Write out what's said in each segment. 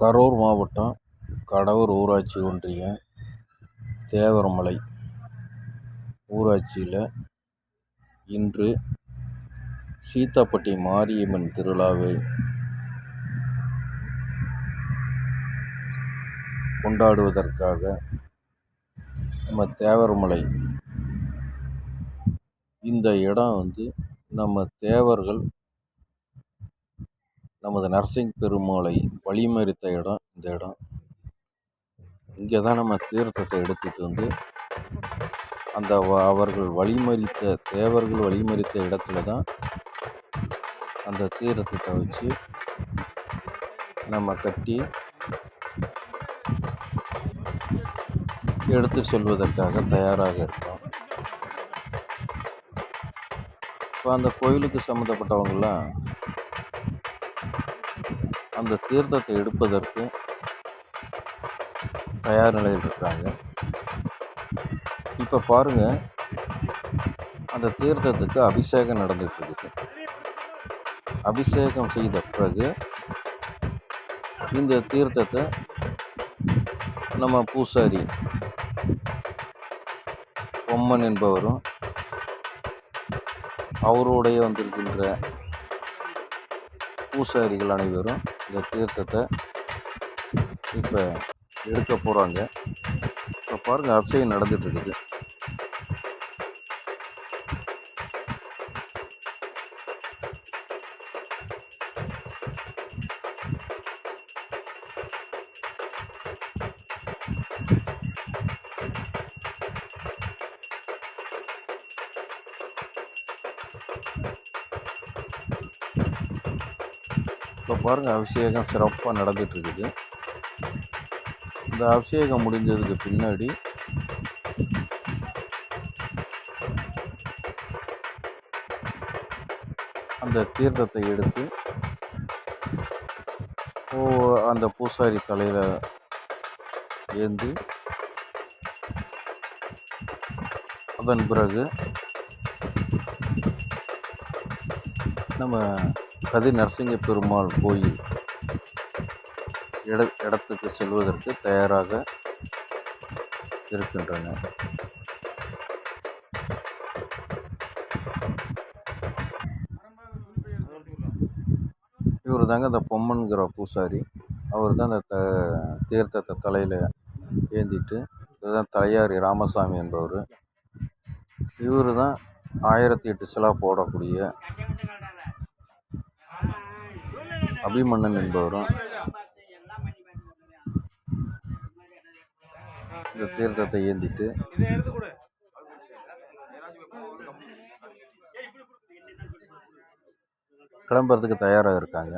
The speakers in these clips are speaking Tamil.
கரூர் மாவட்டம் கடவூர் ஊராட்சி ஒன்றியம் தேவரமலை ஊராட்சியில் இன்று சீத்தாப்பட்டி மாரியம்மன் திருவிழாவை கொண்டாடுவதற்காக நம்ம தேவரமலை. இந்த இடம் வந்து நம்ம தேவர்கள் நமது நரசிங் பெருமாளை வழிமறித்த இடம் இந்த இடம். இங்கே தான் நம்ம தீர்த்தத்தை எடுத்துகிட்டு வந்து அந்த அவர்கள் வழிமறித்த தேவர்கள் வழிமறித்த இடத்துல தான் அந்த தீர்த்தத்தை வச்சு நம்ம கட்டி எடுத்து செல்வதற்காக தயாராக இருக்கோம். இப்போ அந்த கோயிலுக்கு சம்மந்தப்பட்டவங்களாம் அந்த தீர்த்தத்தை எடுப்பதற்கு தயார் நிலையில் இருக்கிறாங்க இப்போ பாருங்கள் அந்த தீர்த்தத்துக்கு அபிஷேகம் நடந்துகிட்ருக்குது. அபிஷேகம் செய்த பிறகு இந்த தீர்த்தத்தை நம்ம பூசாரி பொம்மன் என்பவரும் அவருடைய வந்திருக்கின்ற பூசாரிகள் அனைவரும் இந்த தீர்த்தத்தை இப்போ எடுக்க போகிறாங்க இப்போ பாருங்கள் அபிஷேகம் நடந்துகிட்ருக்குது பாருங்கள் அபிஷேகம் சிறப்பாக நடந்துகிட்ருக்குது இந்த அபிஷேகம் முடிஞ்சதுக்கு பின்னாடி அந்த தீர்த்தத்தை எடுத்து ஓ அந்த பூசாரி தலையில் ஏந்தி அதன் பிறகு நம்ம கதி நரசிங்க பெருமாள் கோயில் இட இடத்துக்கு செல்வதற்கு தயாராக இருக்கின்றன. இவர் தாங்க அந்த பொம்மன்கிற பூசாரி. அவர் தான் அந்த த தீர்த்தத்தை தலையில் ஏந்திட்டு இதுதான் தலையாரி ராமசாமி என்பவர். இவர் தான் ஆயிரத்தி எட்டு சிலா போடக்கூடிய அபிமன்னன் என்பவரும் இந்த தீர்த்தத்தை ஏந்திட்டு கிளம்புறதுக்கு தயாராக இருக்காங்க.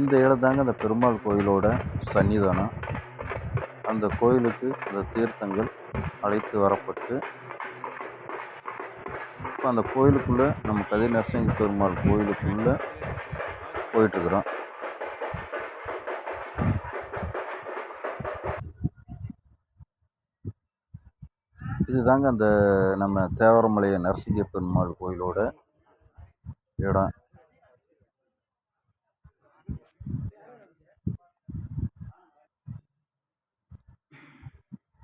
இந்த இடம் தாங்க அந்த பெருமாள் கோயிலோட சன்னிதானம். அந்த கோயிலுக்கு அந்த தீர்த்தங்கள் அழைத்து வரப்பட்டு இப்போ அந்த கோயிலுக்குள்ளே நம்ம கதிர் நரசிங்க பெருமாள் கோயிலுக்குள்ளே போயிட்டுருக்குறோம். இதுதாங்க அந்த நம்ம தேவரமலைய நரசிங்க பெருமாள் கோயிலோட இடம்.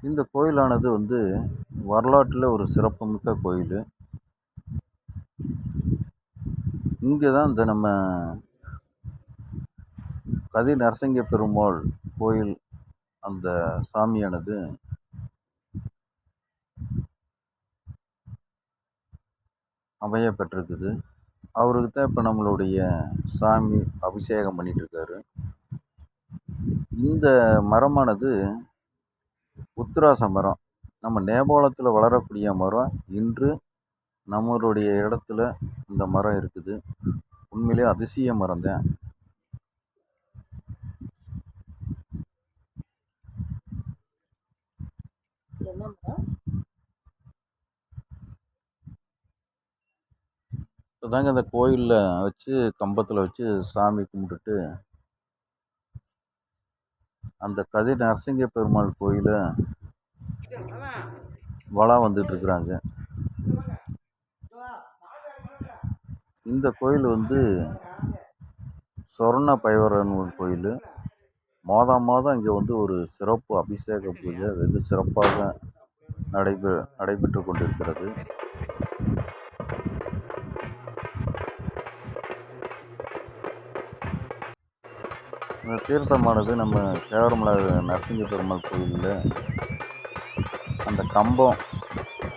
இந்த கோயிலானது வந்து வரலாற்றில் ஒரு சிறப்புமிக்க கோயில். இங்கே தான் இந்த நம்ம கதி நரசிங்க பெருமாள் கோயில் அந்த சாமியானது அமைய பெற்றிருக்குது. அவருக்கு தான் இப்போ நம்மளுடைய சாமி அபிஷேகம் பண்ணிகிட்ருக்காரு இந்த மரமானது உத்திராச மரம் நம்ம நேபாளத்தில் வளரக்கூடிய மரம் இன்று நம்மளுடைய இடத்துல இந்த மரம் இருக்குது. உண்மையிலே அதிசய மரம் தான். இப்போதாங்க இந்த கோயிலில் வச்சு கம்பத்தில் வச்சு சாமி கும்பிட்டுட்டு அந்த கதை நரசிங்க பெருமாள் கோயிலை வளம் வந்துட்டு இருக்கிறாங்க இந்த கோயில் வந்து சொர்ண பைவரன் கோயில். மாதம் மாதம் இங்கே வந்து ஒரு சிறப்பு அபிஷேக பூஜை வெகு சிறப்பாக நடைபெ நடைபெற்று கொண்டிருக்கிறது. இந்த தீர்த்தமானது நம்ம கேவரமலை நரசிங்க பெருமாள் கோயிலில் அந்த கம்பம்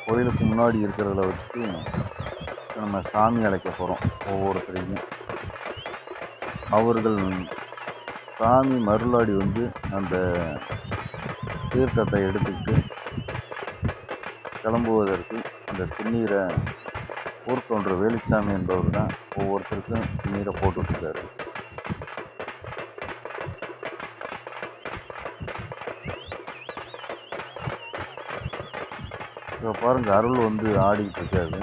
கோயிலுக்கு முன்னாடி இருக்கிறதுல வச்சுட்டு நம்ம சாமி அழைக்க போகிறோம் ஒவ்வொருத்தரையும். அவர்கள் சாமி மருளாடி வந்து அந்த தீர்த்தத்தை எடுத்துக்கிட்டு கிளம்புவதற்கு அந்த திண்ணீரை ஊர்கொன்ற வேலுச்சாமி என்பவர் தான் ஒவ்வொருத்தருக்கும் திண்ணீரை போட்டுட்ருக்காரு. இப்போ பாருங்கள் அருள் வந்து ஆடிக்கிட்டு இருக்காது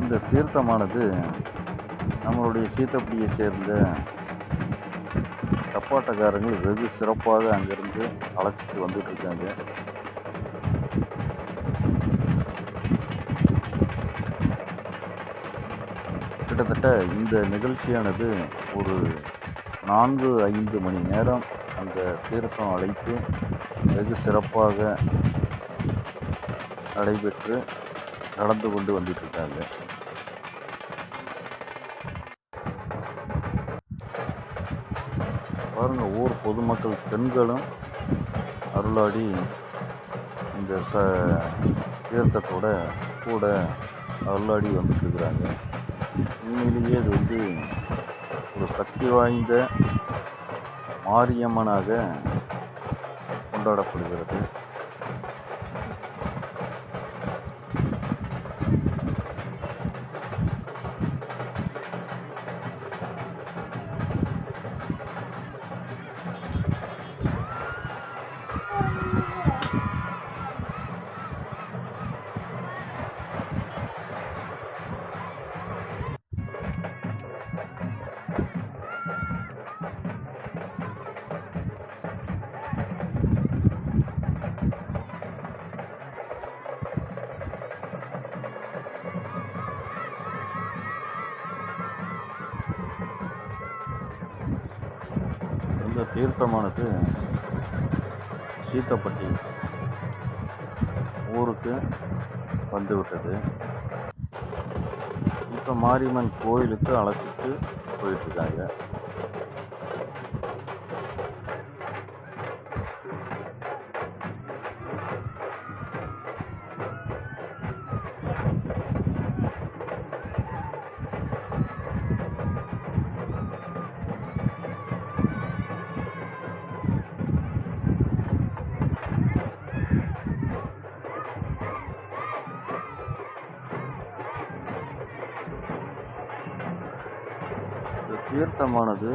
இந்த தீர்த்தமானது நம்மளுடைய சீத்தப்படியை சேர்ந்த தப்பாட்டக்காரங்கள் வெகு சிறப்பாக அங்கேருந்து அழைச்சிட்டு வந்துட்டு இருக்காங்க. கிட்டத்தட்ட இந்த நிகழ்ச்சியானது ஒரு நான்கு ஐந்து மணி நேரம் அந்த தீர்த்தம் அழைப்பு வெகு சிறப்பாக நடைபெற்று நடந்து கொண்டு வந்துட்டுருக்காங்க பாருங்க ஊர் பொதுமக்கள் பெண்களும் அருளாடி இந்த ச தீர்த்தத்தோட கூட அருளாடி வந்துட்டுருக்குறாங்க உண்மையிலேயே இது வந்து ஒரு சக்தி வாய்ந்த மாரியம்மனாக கொண்டாடப்படுகிறது. இந்த சீத்தப்பட்டி ஊருக்கு வந்துவிட்டது. இப்போ மாரியம்மன் கோயிலுக்கு அழைச்சிட்டு போயிட்டுருக்காங்க. இந்த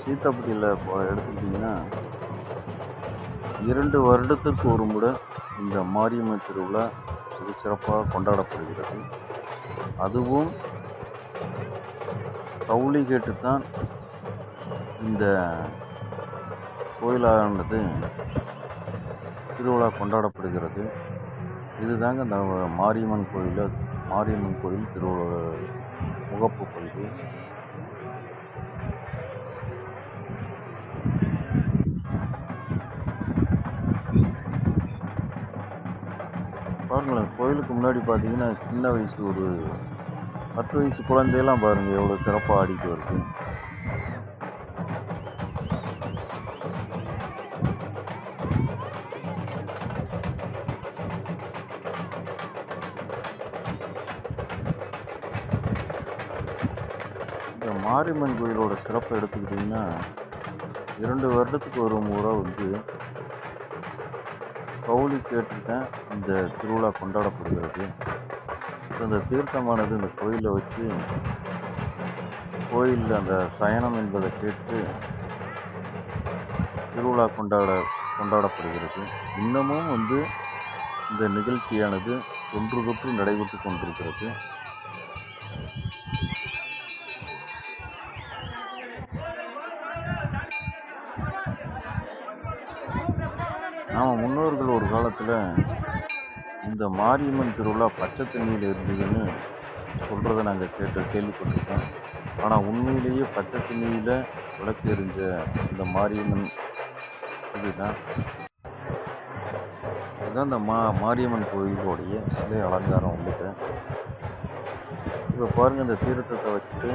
சீத்தப்பட்டியில் இப்போ எடுத்துக்கிட்டிங்கன்னா இரண்டு வருடத்திற்கு ஒரு முறை இந்த மாரியம்மன் திருவிழா மிக சிறப்பாக கொண்டாடப்படுகிறது. அதுவும் கவுளி கேட்டுத்தான் இந்த கோயிலானது திருவிழா கொண்டாடப்படுகிறது. இதுதாங்க இந்த மாரியம்மன் கோயில் மாரியம்மன் கோயில் திருவிழா முகப்பு பகுதி பாருங்களேன் கோயிலுக்கு முன்னாடி பார்த்தீங்கன்னா சின்ன வயசு ஒரு பத்து வயசு குழந்தையெல்லாம் பாருங்கள் எவ்வளோ சிறப்பாக ஆடிட்டு வருது. மாரியம்மன் கோயிலோட சிறப்பை எடுத்துக்கிட்டிங்கன்னா இரண்டு வருடத்துக்கு ஒரு முறை வந்து கவுளி கேட்டு தான் இந்த திருவிழா கொண்டாடப்படுகிறது. அந்த இந்த தீர்த்தமானது இந்த கோயிலில் வச்சு கோயிலில் அந்த சயனம் என்பதை கேட்டு திருவிழா கொண்டாட கொண்டாடப்படுகிறது. இன்னமும் வந்து இந்த நிகழ்ச்சியானது தொன்று தொற்று நடைபெற்று கொண்டிருக்கிறது. முன்னோர்கள் ஒரு காலத்தில் இந்த மாரியம்மன் திருவிழா பச்சை தண்ணியில் இருந்ததுன்னு சொல்கிறத நாங்கள் கேட்டு கேள்விப்பட்டிருக்கோம். ஆனால் உண்மையிலேயே பச்சை தண்ணியில் விளக்கு எரிஞ்ச இந்த மாரியம்மன் இதுதான். இதுதான் இந்த மா மாரியம்மன் கோயிலுடைய சிலை அலங்காரம் உள்ளது இப்போ பாருங்கள் இந்த தீர்த்தத்தை வச்சுட்டு